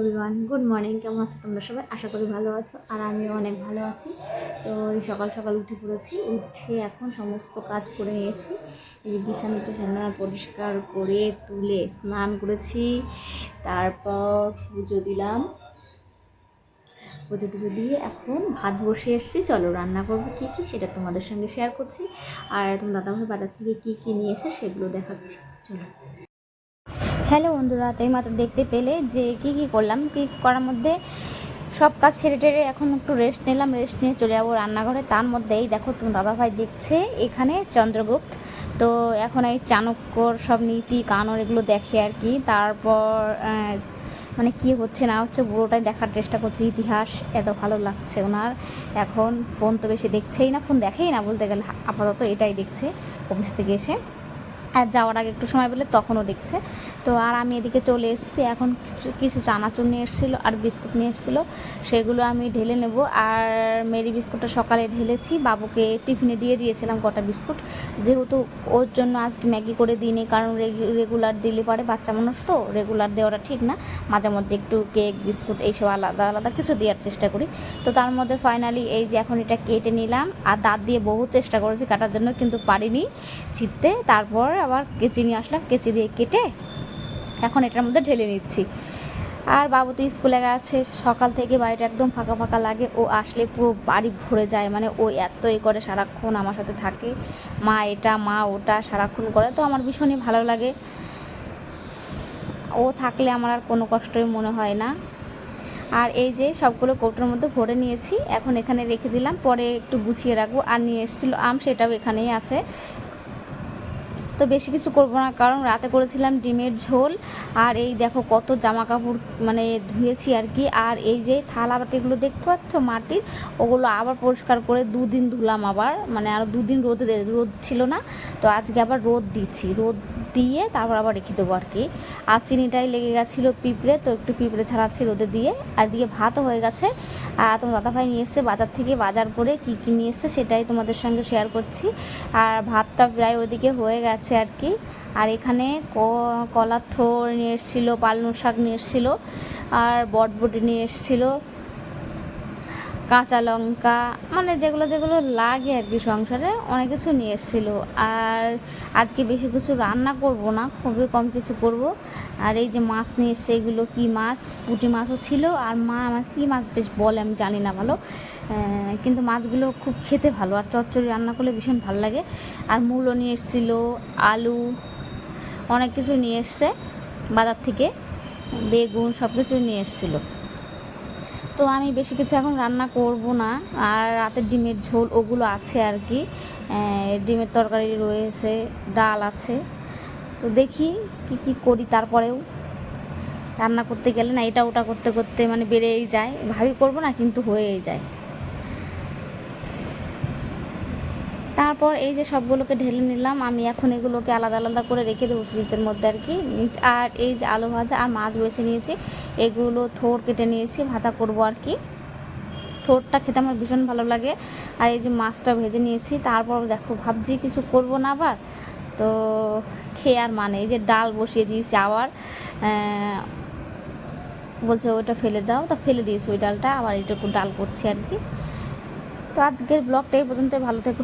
Everyone good morning কেমন আছো তোমরা সবাই? আশা করি ভালো আছো। আর আমিও অনেক ভালো আছি। তো সকাল সকাল উঠে পড়েছি। উঠে এখন সমস্ত কাজ করে নিয়েছি। এই যে বিছানা টিছানা পরিষ্কার করে তুলে স্নান করেছি। তারপর পুজো দিলাম। পুজো টুজো দিয়ে এখন ভাত বসে এসেছি। চলো রান্না করব কী কী সেটা তোমাদের সঙ্গে শেয়ার করছি। আর তোমার দাদাভাই বাজার থেকে কী কী নিয়ে এসে সেগুলো দেখাচ্ছি। চলো। হ্যালো বন্ধুরা, তো এই মাত্র দেখতে পেলে যে কি কি করলাম, কি করার মধ্যে সব কাজ ছেড়ে টেড়ে এখন একটু রেস্ট নিলাম রেস্ট নিয়ে চলে যাব রান্নাঘরে। তার মধ্যেই দেখো তুমি দাদাভাই দেখছে এখানে চন্দ্রগুপ্ত। তো এখন এই চাণক্যর সব নীতি কানর এগুলো দেখে আর কি। তারপর মানে কি হচ্ছে না হচ্ছে পুরোটাই দেখার চেষ্টা করছে। ইতিহাস এত ভালো লাগছে ওনার। এখন ফোন তো বেশি দেখছেই না ফোন দেখেই না বলতে গেলে। আপাতত এটাই দেখছে অফিস থেকে এসে। আর যাওয়ার আগে একটু সময় পেলে তখনও দেখছে। তো আর আমি এদিকে চলে এসেছি। এখন কিছু কিছু চানাচুর নিয়ে এসেছিল আর বিস্কুট নিয়ে এসেছিল। সেগুলো আমি ঢেলে নেব। আর মেরি বিস্কুটটা সকালে ঢেলেছি। বাবুকে টিফিনে দিয়ে দিয়েছিলাম কটা বিস্কুট। যেহেতু ওর জন্য আজকে ম্যাগি করে দিইনি, কারণ রেগুলার দিলে পারে বাচ্চা মানুষ তো, রেগুলার দেওয়াটা ঠিক না। মাঝে মধ্যে একটু কেক, বিস্কুট এইসব আলাদা আলাদা কিছু দেওয়ার চেষ্টা করি। তো তার মধ্যে ফাইনালি এই যে এখন এটা কেটে নিলাম। আর দাঁত দিয়ে বহু চেষ্টা করেছি কাটার জন্য, কিন্তু পারিনি ছিটতে। তারপর আবার কেচি নিয়ে আসলাম। কেচি দিয়ে কেটে এখন এটার মধ্যে ঢেলে নিচ্ছি। আর বাবু তো স্কুলে গেছে, সকাল থেকে বাড়িটা একদম ফাঁকা ফাঁকা লাগে, ও আসলে পুরো বাড়ি ভরে যায় মানে ও এত এ করে সারাক্ষণ আমার সাথে থাকে। মা এটা, মা ওটা সারাক্ষণ করে, তো আমার ভীষণই ভালো লাগে। ও থাকলে আমার আর কোনো কষ্টই মনে হয় না। আর এই যে সবগুলো কৌটোর মধ্যে ভরে নিয়েছি, এখন এখানে রেখে দিলাম, পরে একটু গুছিয়ে রাখব। আর নিয়ে এসেছিল আম, সেটাও এখানেই আছে। তো বেশি কিছু করব না, কারণ রাতে করেছিলাম ডিমের ঝোল, আর এই দেখো কত জামা কাপড় মানে ধুয়েছি আর কি, আর এই যে থালা বাটিগুলো দেখতে পাচ্ছ মাটির, ওগুলো আবার পরিষ্কার করে দুদিন ধুলাম আবার মানে আর দুদিন রোদে রোদ ছিল না, তো আজকে আবার রোদ দিচ্ছি, রোদ দিয়ে তারপর আবার রেখে দেবো আর কি, আর চিনিটাই লেগে গেছিল পিঁপড়ে, তো একটু পিঁপড়ে ছাড়াচ্ছি রোদে দিয়ে, আর দিয়ে ভাতও হয়ে গেছে আর তোমার দাদাভাই নিয়ে এসছে বাজার থেকে বাজার করে কি কী নিয়ে এসছে সেটাই তোমাদের সঙ্গে শেয়ার করছি। আর ভাতটা প্রায় ওদিকে হয়ে গেছে আর কি। আর এখানে কলার থোর নিয়ে এসেছিল পালং শাক নিয়ে এসেছিল, আর বটবটি নিয়ে এসেছিল। কাঁচা লঙ্কা মানে যেগুলো যেগুলো লাগে আর কি সংসারে, অনেক কিছু নিয়ে এসেছিল। আর আজকে বেশি কিছু রান্না করব না, খুবই কম কিছু করব। আর এই যে মাছ নিয়ে এসছে, এগুলো কি মাছ? পুঁটি মাছও ছিল। আর মা মাছ কী মাছ বেশ বলে আমি জানি না ভালো। কিন্তু মাছগুলো খুব খেতে ভালো। আর চচ্চড়ি রান্না করলে ভীষণ ভালো লাগে। আর মূলো নিয়ে এসেছিল, আলু, অনেক কিছু নিয়ে এসছে বাজার থেকে। বেগুন সব কিছু নিয়ে এসেছিল। তো আমি বেশি কিছু এখন রান্না করব না। আর রাতের ডিমের ঝোল ওগুলো আছে আর কি। ডিমের তরকারি রয়েছে, ডাল আছে। তো দেখি কি কি করি তারপরেও। রান্না করতে গেলে না এটা ওটা করতে করতে মানে বেড়েই যায়। ভাবি করব না কিন্তু হয়েই যায়। তারপর এই যে সবগুলোকে ঢেলে নিলাম, আমি এখন এগুলোকে আলাদা আলাদা করে রেখে দেবো ফ্রিজের মধ্যে আর কি। আর এই যে আলু ভাজা আর মাছ বেছে নিয়েছি, এগুলো থোর কেটে নিয়েছি, ভাজা করব আর কি। থোরটা খেতে আমার ভীষণ ভালো লাগে। আর এই যে মাছটা ভেজে নিয়েছি, তারপর দেখো ভাবছি কিছু করব না আবার। তো খেয়ে আর মানে এই যে ডাল বসিয়ে দিয়েছি আবার বলছে ওইটা ফেলে দাও। তা ফেলে দিয়েছি ওই ডালটা, আবার এটুকু ডাল করছি আর কি। তো আজকের ব্লগটা এই পর্যন্ত ভালো থেকো